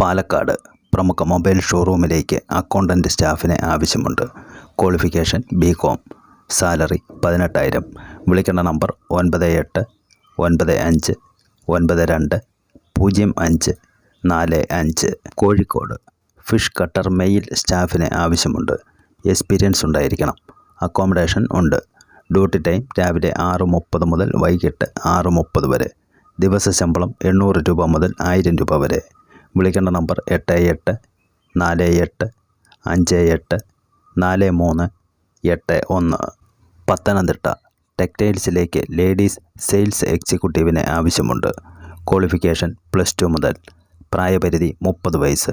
പാലക്കാട് പ്രമുഖ mobile ഷോറൂമിലേക്ക് accountant സ്റ്റാഫിനെ ആവശ്യമുണ്ട്. ക്വാളിഫിക്കേഷൻ ബി കോം സാലറി പതിനെട്ടായിരം. വിളിക്കേണ്ട നമ്പർ ഒൻപത് എട്ട് ഒൻപത് അഞ്ച് ഒൻപത് രണ്ട് പൂജ്യം അഞ്ച് നാല് അഞ്ച്. കോഴിക്കോട് ഫിഷ് കട്ടർ മെയിൽ സ്റ്റാഫിനെ ആവശ്യമുണ്ട്. എക്സ്പീരിയൻസ് ഉണ്ടായിരിക്കണം. അക്കോമഡേഷൻ ഉണ്ട്. ഡ്യൂട്ടി ടൈം രാവിലെ ആറ് മുപ്പത് മുതൽ വൈകിട്ട് ആറ് മുപ്പത് വരെ. ദിവസ ശമ്പളം എണ്ണൂറ് രൂപ മുതൽ ആയിരം രൂപ വരെ. വിളിക്കേണ്ട നമ്പർ എട്ട് എട്ട് നാല് എട്ട് അഞ്ച് എട്ട് നാല് മൂന്ന് എട്ട് ഒന്ന്. പത്തനംതിട്ട ടെക്സ്റ്റൈൽസിലേക്ക് ലേഡീസ് സെയിൽസ് എക്സിക്യൂട്ടീവിന് ആവശ്യമുണ്ട്. ക്വാളിഫിക്കേഷൻ പ്ലസ് ടു മുതൽ പ്രായപരിധി മുപ്പത് വയസ്സ്.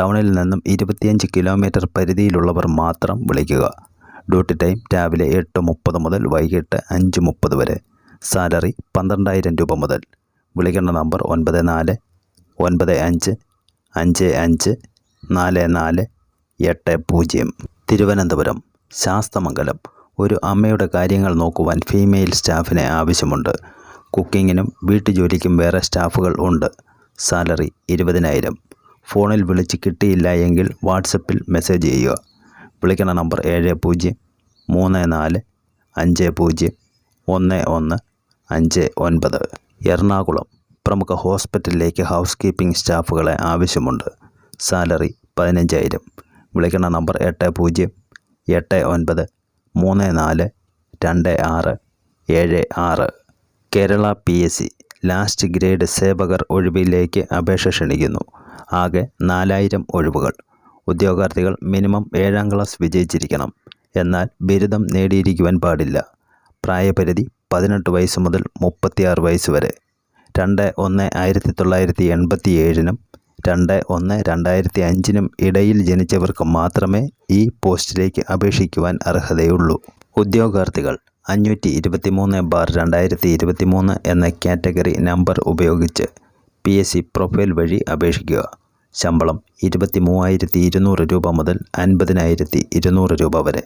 ടൗണിൽ നിന്നും ഇരുപത്തിയഞ്ച് കിലോമീറ്റർ പരിധിയിലുള്ളവർ മാത്രം വിളിക്കുക. ഡ്യൂട്ടി ടൈം രാവിലെ എട്ട് മുപ്പത് മുതൽ വൈകിട്ട് അഞ്ച് മുപ്പത് വരെ. സാലറി പന്ത്രണ്ടായിരം രൂപ മുതൽ. വിളിക്കേണ്ട നമ്പർ ഒൻപത് നാല് ഒൻപത് അഞ്ച് അഞ്ച് അഞ്ച് നാല് നാല് എട്ട് പൂജ്യം. തിരുവനന്തപുരം ശാസ്തമംഗലം. ഒരു അമ്മയുടെ കാര്യങ്ങൾ നോക്കുവാൻ ഫീമെയിൽ സ്റ്റാഫിനെ ആവശ്യമുണ്ട്. കുക്കിങ്ങിനും വീട്ടുജോലിക്കും വേറെ സ്റ്റാഫുകൾ ഉണ്ട്. സാലറി ഇരുപതിനായിരം. ഫോണിൽ വിളിച്ച് കിട്ടിയില്ല എങ്കിൽ വാട്സപ്പിൽ മെസ്സേജ് ചെയ്യുക. വിളിക്കണ നമ്പർ ഏഴ് പൂജ്യം മൂന്ന് നാല് അഞ്ച് പൂജ്യം ഒന്ന് ഒന്ന് അഞ്ച് ഒൻപത്. എറണാകുളം. പ്രമുഖ ഹോസ്പിറ്റലിലേക്ക് ഹൗസ് കീപ്പിംഗ് സ്റ്റാഫുകളെ ആവശ്യമുണ്ട്. സാലറി പതിനഞ്ചായിരം. വിളിക്കണ നമ്പർ എട്ട് പൂജ്യം എട്ട് ഒൻപത് മൂന്ന് നാല് രണ്ട് ആറ് ഏഴ് ആറ്. Kerala P S C last grade സേവകർ ഒഴിവിലേക്ക് അപേക്ഷ ക്ഷണിക്കുന്നു. ആകെ നാലായിരം ഒഴിവുകൾ. ഉദ്യോഗാർത്ഥികൾ മിനിമം ഏഴാം ക്ലാസ് വിജയിച്ചിരിക്കണം. എന്നാൽ ബിരുദം നേടിയിരിക്കുവാൻ പാടില്ല. പ്രായപരിധി പതിനെട്ട് വയസ്സ് മുതൽ മുപ്പത്തിയാറ് വയസ്സ് വരെ. രണ്ട് ഒന്ന് ആയിരത്തി തൊള്ളായിരത്തി എൺപത്തി ഏഴിനും രണ്ട് ഒന്ന് രണ്ടായിരത്തി അഞ്ചിനും ഇടയിൽ ജനിച്ചവർക്ക് മാത്രമേ ഈ പോസ്റ്റിലേക്ക് അപേക്ഷിക്കുവാൻ അർഹതയുള്ളൂ. ഉദ്യോഗാർത്ഥികൾ അഞ്ഞൂറ്റി ഇരുപത്തി മൂന്ന് ബാർ രണ്ടായിരത്തി ഇരുപത്തി മൂന്ന് എന്ന കാറ്റഗറി നമ്പർ ഉപയോഗിച്ച് പി എസ് സി പ്രൊഫൈൽ വഴി അപേക്ഷിക്കുക. ശമ്പളം ഇരുപത്തി മൂവായിരത്തി ഇരുന്നൂറ് രൂപ മുതൽ അൻപതിനായിരത്തി ഇരുന്നൂറ് രൂപ വരെ.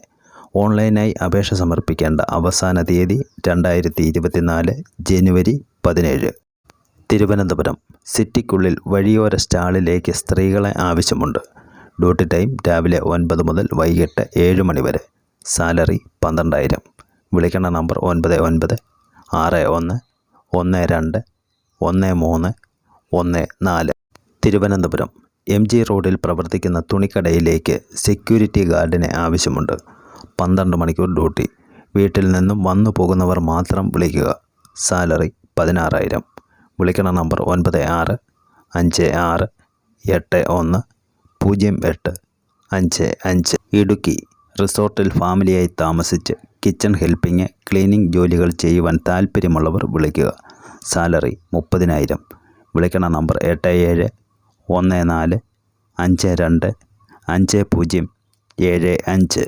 ഓൺലൈനായി അപേക്ഷ സമർപ്പിക്കേണ്ട അവസാന തീയതി രണ്ടായിരത്തി ഇരുപത്തിനാല് ജനുവരി പതിനേഴ്. തിരുവനന്തപുരം സിറ്റിക്കുള്ളിൽ വഴിയോര സ്റ്റാളിലേക്ക് സ്ത്രീകളെ ആവശ്യമുണ്ട്. ഡ്യൂട്ടി ടൈം രാവിലെ ഒൻപത് മുതൽ വൈകിട്ട് ഏഴ് മണി വരെ. സാലറി പന്ത്രണ്ടായിരം. വിളിക്കേണ്ട നമ്പർ ഒൻപത് ഒൻപത് ആറ് ഒന്ന് ഒന്ന് രണ്ട് ഒന്ന് മൂന്ന് ഒന്ന് നാല്. തിരുവനന്തപുരം എം ജി റോഡിൽ പ്രവർത്തിക്കുന്ന തുണിക്കടയിലേക്ക് സെക്യൂരിറ്റി ഗാർഡിനെ ആവശ്യമുണ്ട്. പന്ത്രണ്ട് മണിക്കൂർ ഡ്യൂട്ടി. വീട്ടിൽ നിന്നും വന്നു പോകുന്നവർ മാത്രം വിളിക്കുക. സാലറി പതിനാറായിരം. വിളിക്കണ നമ്പർ ഒൻപത് ആറ് അഞ്ച് ആറ് എട്ട് ഒന്ന് പൂജ്യം എട്ട് അഞ്ച് അഞ്ച്. ഇടുക്കി റിസോർട്ടിൽ ഫാമിലിയായി താമസിച്ച് കിച്ചൺ ഹെൽപ്പിംഗ് ക്ലീനിങ് ജോലികൾ ചെയ്യുവാൻ താല്പര്യമുള്ളവർ വിളിക്കുക. സാലറി മുപ്പതിനായിരം. വിളിക്കണ നമ്പർ എട്ട് ഏഴ് ഒന്ന് നാല് അഞ്ച് രണ്ട് അഞ്ച് പൂജ്യം ഏഴ് അഞ്ച്.